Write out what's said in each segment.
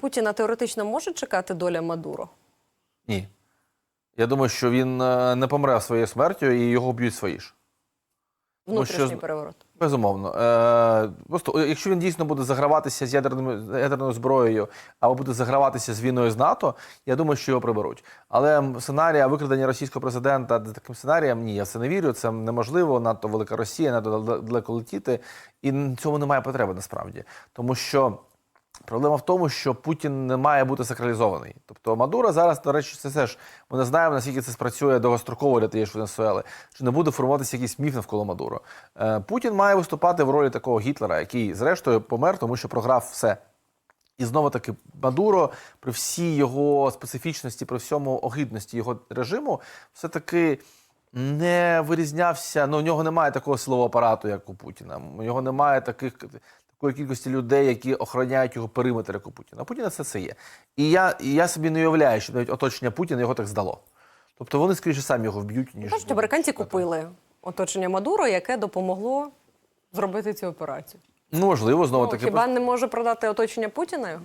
Путіна теоретично може чекати доля Мадуро? Ні. Я думаю, що він е, не помре своєю смертю і його б'ють свої ж. Ну, що Внутрішній переворот. Безумовно. Е, просто е, якщо він дійсно буде заграватися з ядерним, з ядерною зброєю або буде заграватися з війною з НАТО, я думаю, що його приберуть. Але сценарія викрадення російського президента таким сценарієм, ні, я це не вірю. Це неможливо. Надто велика Росія, надто дал- далеко летіти. І цьому немає потреби насправді. Тому що. Проблема в тому, що Путін не має бути сакралізований. Тобто Мадуро зараз, до речі, це теж ми не знаємо, наскільки це спрацює довгостроково для тієї ж Венесуели, чи не буде формуватися якийсь міф навколо Мадуро. Е, Путін має виступати в ролі такого Гітлера, який, зрештою, помер, тому що програв все. І знову таки, Мадуро, при всій його специфічності, при всьому огидності його режиму, все-таки не вирізнявся. Ну, у нього немає такого силового апарату, як у Путіна. У нього немає таких. Такої кількості людей, які охороняють його периметр, як у Путіна. У Путіна все це є. І я, і я собі не уявляю, що навіть оточення Путіна його так здало. Тобто вони скоріше самі його вб'ють, ніж Кажуть, американці купили оточення Мадуро, яке допомогло зробити цю операцію. Ну, можливо, знову Ну, таки. хіба не може продати оточення Путіна?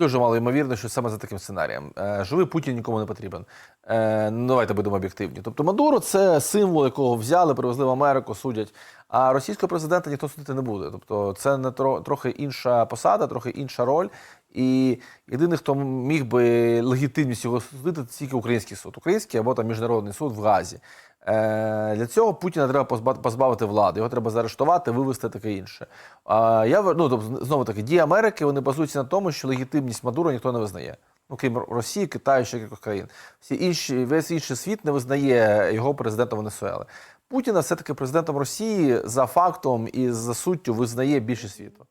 Дуже мало ймовірно, що саме за таким сценарієм. Е, Живий Путін нікому не потрібен. Е, ну, давайте будемо об'єктивні. Тобто Мадуро це символ, якого взяли, привезли в Америку, судять. А російського президента ніхто судити не буде. Тобто це не трохи інша посада, трохи інша роль. І єдиний, хто міг би легітимність його судити, це тільки український суд. Український або там міжнародний суд в Газі. Е, для цього Путіна треба позбавити влади, його треба заарештувати, вивести таке інше. Я ну, тобто, знову таки, дії Америки вони базуються на тому, що легітимність Мадуро ніхто не визнає. Ну, крім Росії, Китаю, ще кількох країн. Всі інші, весь інший світ не визнає його президентом Венесуели. Путіна все-таки президентом Росії за фактом і за суттю визнає більше світу.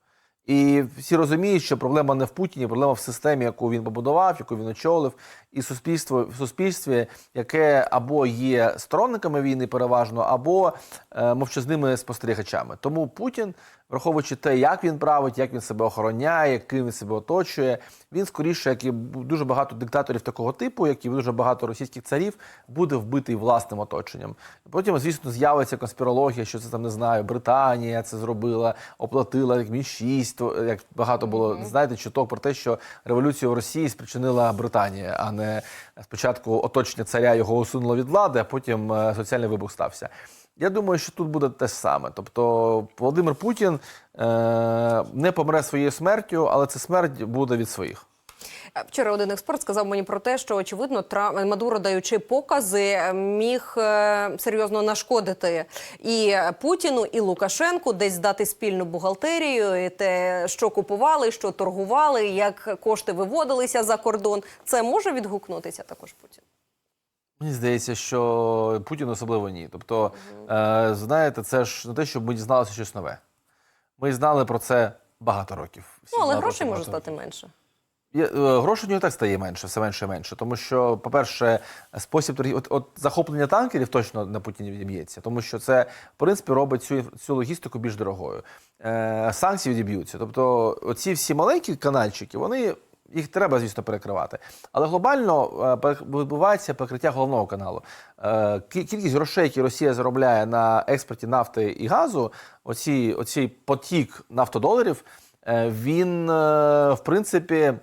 І всі розуміють, що проблема не в Путіні, проблема в системі, яку він побудував, яку він очолив, і суспільство в суспільстві, яке або є сторонниками війни переважно, або е, мовчазними спостерігачами. Тому Путін, враховуючи те, як він править, як він себе охороняє, яким він себе оточує, він скоріше, як і дуже багато диктаторів такого типу, як і дуже багато російських царів, буде вбитий власним оточенням. Потім, звісно, з'явиться конспірологія, що це там не знаю, Британія це зробила, оплатила як Мі-6, то, як багато було знаєте, чуток про те, що революцію в Росії спричинила Британія, а не спочатку оточення царя його усунуло від влади, а потім е, соціальний вибух стався. Я думаю, що тут буде те саме. Тобто Володимир Путін е, не помре своєю смертю, але ця смерть буде від своїх. Вчора один експерт сказав мені про те, що очевидно Мадуро, даючи покази, міг е, серйозно нашкодити і Путіну, і Лукашенку, десь здати спільну бухгалтерію, і те, що купували, що торгували, як кошти виводилися за кордон. Це може відгукнутися також Путін. Мені здається, що Путін особливо ні. Тобто, е, знаєте, це ж не те, щоб ми дізналися щось нове. Ми знали про це багато років. Всі Ну але грошей може стати менше. Е, Грошей у нього так стає менше, все менше і менше. Тому що, по-перше, спосіб торгів, от, от захоплення танкерів точно на Путіні відіб'ється, тому що це, в принципі, робить цю, цю логістику більш дорогою. Е, санкції відіб'ються. Тобто, оці всі маленькі канальчики, вони. Їх треба, звісно, перекривати. Але глобально е, відбувається перекриття головного каналу. Е, Кількість грошей, які Росія заробляє на експорті нафти і газу, оці, оцей потік нафтодоларів, він, в принципі,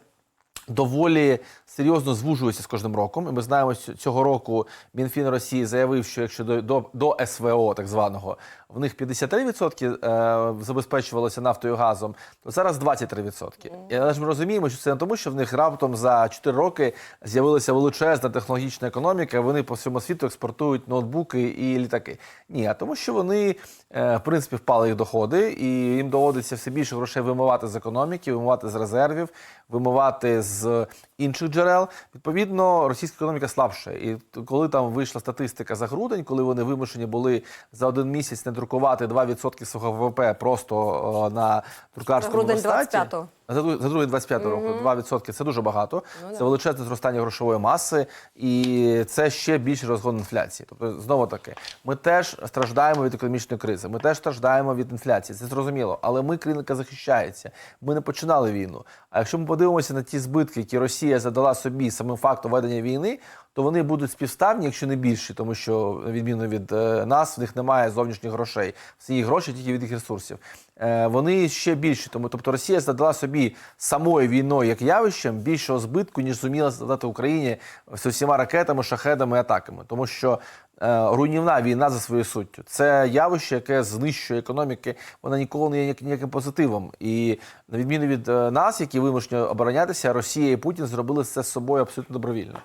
доволі серйозно звужується з кожним роком. І ми знаємо, що цього року Мінфін Росії заявив, що якщо до, до, до СВО, так званого, в них 53% е, забезпечувалося нафтою і газом, то зараз 23%. І, Але ж ми розуміємо, що це не тому, що в них раптом за 4 роки з'явилася величезна технологічна економіка, вони по всьому світу експортують ноутбуки і літаки. Ні, а тому, що вони, е, в принципі, впали їх доходи, і їм доводиться все більше грошей вимивати з економіки, вимивати з резервів, вимивати з інших джерел. Відповідно, російська економіка слабше. І коли там вийшла статистика за грудень, коли вони вимушені були за один місяць не друкувати 2% свого ВВП просто на друкарському Грудень верстаті, 25-го. За за другий 25 року 2% це дуже багато. це величезне зростання грошової маси, і це ще більший розгон інфляції. Тобто, знову таки, ми теж страждаємо від економічної кризи. Ми теж страждаємо від інфляції. Це зрозуміло. Але ми країна, захищається. Ми не починали війну. А якщо ми подивимося на ті збитки, які Росія задала собі самим фактом ведення війни, то вони будуть співставні, якщо не більші, тому що відміну від е, нас, в них немає зовнішніх грошей. Всі їх гроші тільки від їх ресурсів. Е, вони ще більші. Тому тобто Росія задала собі самою війною як явищем більшого збитку, ніж зуміла задати Україні з усіма ракетами, шахедами атаками. Тому що е, руйнівна війна за своєю суттю це явище, яке знищує економіки. Вона ніколи не є ніяким позитивом. І на відміну від нас, які вимушені оборонятися, Росія і Путін зробили це з собою абсолютно добровільно.